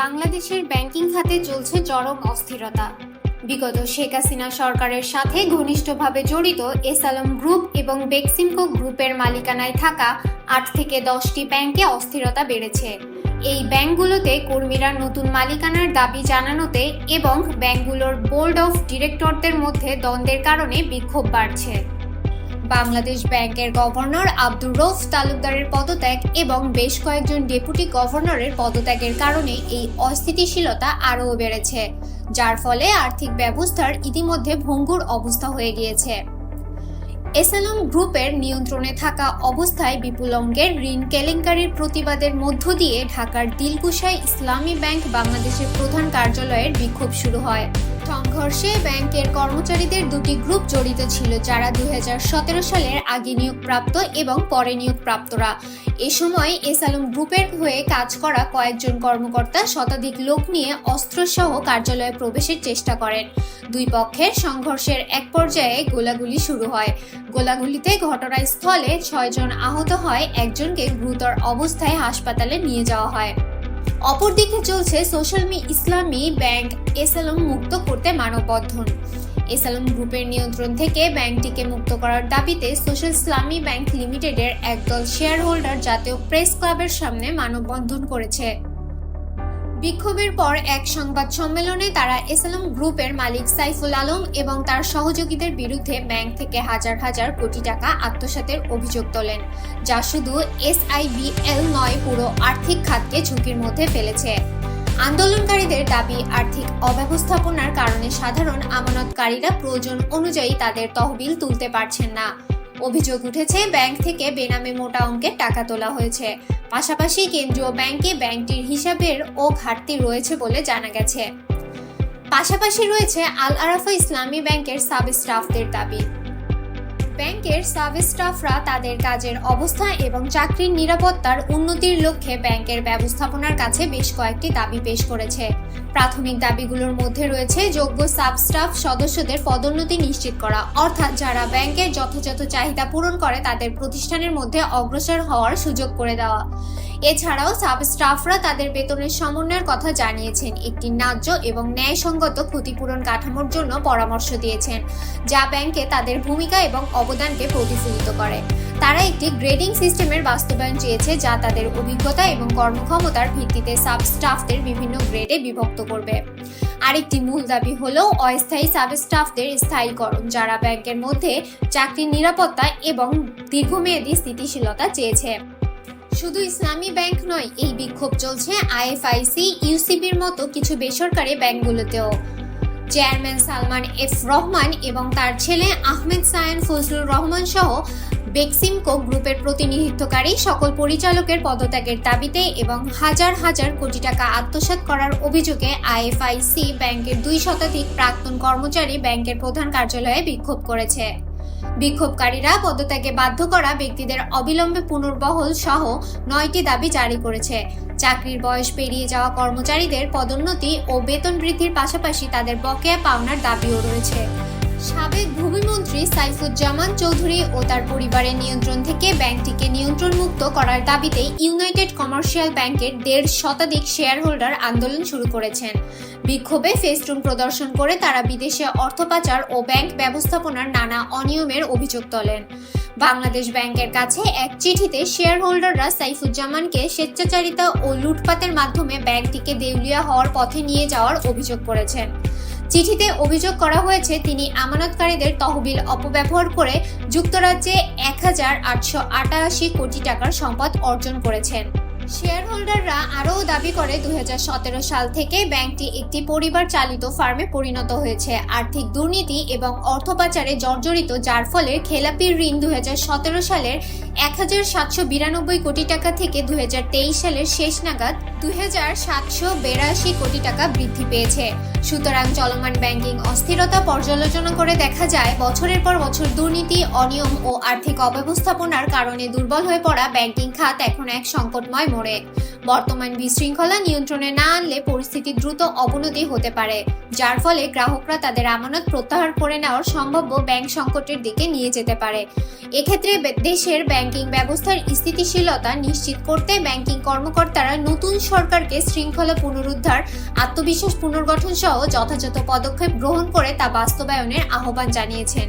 বাংলাদেশের ব্যাংকিং খাতে চলছে চরম অস্থিরতা। বিগত শেখ হাসিনা সরকারের সাথে ঘনিষ্ঠভাবে জড়িত এসালম গ্রুপ এবং বেক্সিমকো গ্রুপের মালিকানায় থাকা আট থেকে দশটি ব্যাংকে অস্থিরতা বেড়েছে। এই ব্যাংকগুলোতে কর্মীরা নতুন মালিকানার দাবি জানানোতে এবং ব্যাংকগুলোর বোর্ড অফ ডিরেক্টরদের মধ্যে দ্বন্দ্বের কারণে বিক্ষোভ বাড়ছে। বাংলাদেশ ব্যাংকের গভর্নর আব্দুর রৌফ তালুকদারের পদত্যাগ এবং বেশ কয়েকজন ডেপুটি গভর্নরের পদত্যাগের কারণে এই অস্থিতিশীলতা আরও বেড়েছে, যার ফলে আর্থিক ব্যবস্থার ইতিমধ্যে ভঙ্গুর অবস্থা হয়ে গিয়েছে। এসএলএম গ্রুপের নিয়ন্ত্রণে থাকা অবস্থায় বিপুল অঙ্গের ঋণ কেলেঙ্কারির প্রতিবাদের মধ্য দিয়ে ঢাকার দিলকুশায় ইসলামী ব্যাংক বাংলাদেশের প্রধান কার্যালয়ের বিক্ষোভ শুরু হয়। সংঘর্ষে ব্যাংকের কর্মচারীদের দুটি গ্রুপ জড়িত ছিল, যারা দুই হাজার সতেরো সালের আগে নিয়োগপ্রাপ্ত এবং পরে নিয়োগপ্রাপ্তরা। এ সময় এসালম গ্রুপের হয়ে কাজ করা কয়েকজন কর্মকর্তা শতাধিক লোক নিয়ে অস্ত্রসহ কার্যালয়ে প্রবেশের চেষ্টা করেন। দুই পক্ষের সংঘর্ষের এক পর্যায়ে গোলাগুলি শুরু হয়। গোলাগুলিতে ঘটনাস্থলে ছয়জন আহত হয়, একজনকে গুরুতর অবস্থায় হাসপাতালে নিয়ে যাওয়া হয়। অপরদিকে চলছে সোশ্যাল মি, ইসলামী ব্যাংক এসালম মুক্ত করতে মানববন্ধন। এসালম গ্রুপের নিয়ন্ত্রণ থেকে ব্যাংকটিকে মুক্ত করার দাবিতে সোশ্যাল ইসলামী ব্যাংক লিমিটেডের একদল শেয়ার হোল্ডার জাতীয় প্রেস ক্লাবের সামনে মানববন্ধন করেছে। বিক্ষোভের পর এক সংবাদ সম্মেলনে তারা এসালম গ্রুপের মালিক সাইফুল আলম এবং তার সহযোগীদের বিরুদ্ধে ব্যাংক থেকে হাজার হাজার কোটি টাকা আত্মসাতের অভিযোগ তোলেন, যা শুধু এসআইবিএল নয়, পুরো আর্থিক খাতকে ঝুঁকির মধ্যে ফেলেছে। আন্দোলনকারীদের দাবি, আর্থিক অব্যবস্থাপনার কারণে সাধারণ আমানতকারীরা প্রয়োজন অনুযায়ী তাদের তহবিল তুলতে পারছেন না। অভিযোগ উঠেছে, ব্যাংক থেকে বেনামে মোটা অঙ্কের টাকা তোলা হয়েছে। পাশাপাশি কেন্দ্রীয় ব্যাংকে ব্যাংকটির হিসাবের ও ঘাটতি রয়েছে বলে জানা গেছে। পাশাপাশি রয়েছে আল আরাফা ইসলামী ব্যাংকের সাব স্টাফদের দাবি। ব্যাংকের সাব স্টাফরা তাদের কাজের অবস্থা এবং চাকরির নিরাপত্তার উন্নতির লক্ষ্যে ব্যাংকের ব্যবস্থাপনার কাছে বেশ কয়েকটি দাবি পেশ করেছে। প্রাথমিক দাবিগুলোর মধ্যে রয়েছে যোগ্য সাব স্টাফ সদস্যদের পদোন্নতি নিশ্চিত করা, অর্থাৎ যারা ব্যাংকের যথাযথ চাহিদা পূরণ করে তাদের প্রতিষ্ঠানের মধ্যে অগ্রসর হওয়ার সুযোগ করে দেওয়া। এছাড়াও সাব স্টাফরা তাদের বেতনের সমন্বয়ের কথা জানিয়েছেন, একটি ন্যায্য এবং ন্যায়সঙ্গত ক্ষতিপূরণ কাঠামোর জন্য পরামর্শ দিয়েছেন, যা ব্যাংকে তাদের ভূমিকা এবং অবদানকে প্রতিফলিত করে। তারা একটি গ্রেডিং সিস্টেমের বাস্তবায়ন চেয়েছে যা তাদের অভিজ্ঞতা এবং কর্মক্ষমতার ভিত্তিতে সাব স্টাফদের বিভিন্ন গ্রেডে বিভক্ত করবে। আরেকটি মূল দাবি হলো অস্থায়ী সাব স্টাফদের স্থায়ীকরণ, যারা ব্যাংকের মধ্যে চাকরির নিরাপত্তা এবং দীর্ঘমেয়াদী স্থিতিশীলতা চেয়েছে। শুধু ইসলামী ব্যাংক নয়, এই বিক্ষোভ চলছে আইএফআইসি, ইউসিবির মতো কিছু বেসরকারি ব্যাংকগুলোতেও। চেয়ারম্যান সালমান এফ রহমান এবং তার ছেলে আহমেদ সায়ন ফজলুর রহমান সহ বেক্সিমকো গ্রুপের প্রতিনিধিত্বকারী সকল পরিচালকের পদত্যাগের দাবিতে এবং হাজার হাজার কোটি টাকা আত্মসাত করার অভিযোগে আইএফআইসি ব্যাংকের দুই শতাধিক প্রাক্তন কর্মচারী ব্যাংকের প্রধান কার্যালয়ে বিক্ষোভ করেছে। বিক্ষোভকারীরা পদত্যাগে বাধ্য করা ব্যক্তিদের অবিলম্বে পুনর্বহল সহ নয়টি দাবি জারি করেছে। চাকরির বয়স পেরিয়ে যাওয়া কর্মচারীদের পদোন্নতি ও বেতন বৃদ্ধির পাশাপাশি তাদের বকেয়া পাওনার দাবিও রয়েছে। ভূমিমন্ত্রী সাইফুজ্জামান চৌধুরী ও তার পরিবারের নিয়ন্ত্রণ থেকে ব্যাংকটিকে নিয়ন্ত্রণমুক্ত করার দাবিতে ইউনাইটেড কমার্শিয়াল ব্যাংকের দেড় শতাধিক শেয়ার হোল্ডার আন্দোলন শুরু করেছেন। বিক্ষোভে ফেস্টুন প্রদর্শন করে তারা বিদেশে অর্থ পাচার ও ব্যাংক ব্যবস্থাপনার নানা অনিয়মের অভিযোগ তোলেন। বাংলাদেশ ব্যাংকের কাছে এক চিঠিতে শেয়ার হোল্ডাররা সাইফুজ্জামানকে স্বেচ্ছাচারিতা ও লুটপাতের মাধ্যমে ব্যাংকটিকে দেউলিয়া হওয়ার পথে নিয়ে যাওয়ার অভিযোগ করেছেন। চিঠিতে অভিযোগ করা হয়েছে, তিনি আমানতকারীদের তহবিল অপব্যবহার করে যুক্তরাজ্যে এক হাজার আটশো আটাশি কোটি টাকার সম্পদ অর্জন করেছেন। শেয়ার হোল্ডাররা আরও দাবি করে দু হাজার সতেরো সাল থেকে ব্যাংকটি একটি পরিবার চালিত ফার্মে পরিণত হয়েছে। আর্থিক দুর্নীতি এবং অর্থ পাচারে জর্জরিত, যার ফলে খেলাপি ঋণ দু হাজার সতেরো সালের এক হাজার সাতশো বিরানব্বই কোটি টাকা থেকে দু হাজার তেইশ সালের শেষ নাগাদ দুই হাজার সাতশো বেরাশি কোটি টাকা বৃদ্ধি পেয়েছে। সুতরাং চলমান ব্যাংকিং অস্থিরতা পর্যালোচনা করে দেখা যায়, বছরের পর বছর দুর্নীতি, অনিয়ম ও আর্থিক অব্যবস্থাপনার কারণে দুর্বল হয়ে পড়া ব্যাংকিং খাত এখন এক সংকটময় মোড়ে বর্তমান বিশৃঙ্খলা নিয়ন্ত্রণে না আনলে পরিস্থিতি দ্রুত অবনতি হতে পারে, যার ফলে গ্রাহকরা তাদের আমানত প্রত্যাহার করে নেওয়ার সম্ভাব্য ব্যাংক সংকটের দিকে নিয়ে যেতে পারে। এক্ষেত্রে দেশের ব্যাংকিং ব্যবস্থার স্থিতিশীলতা নিশ্চিত করতে ব্যাংকিং কর্মকর্তারা নতুন সরকারকে শৃঙ্খলা পুনরুদ্ধার, আত্মবিশ্বাস পুনর্গঠন সহ যথাযথ পদক্ষেপ গ্রহণ করে তা বাস্তবায়নের আহ্বান জানিয়েছেন।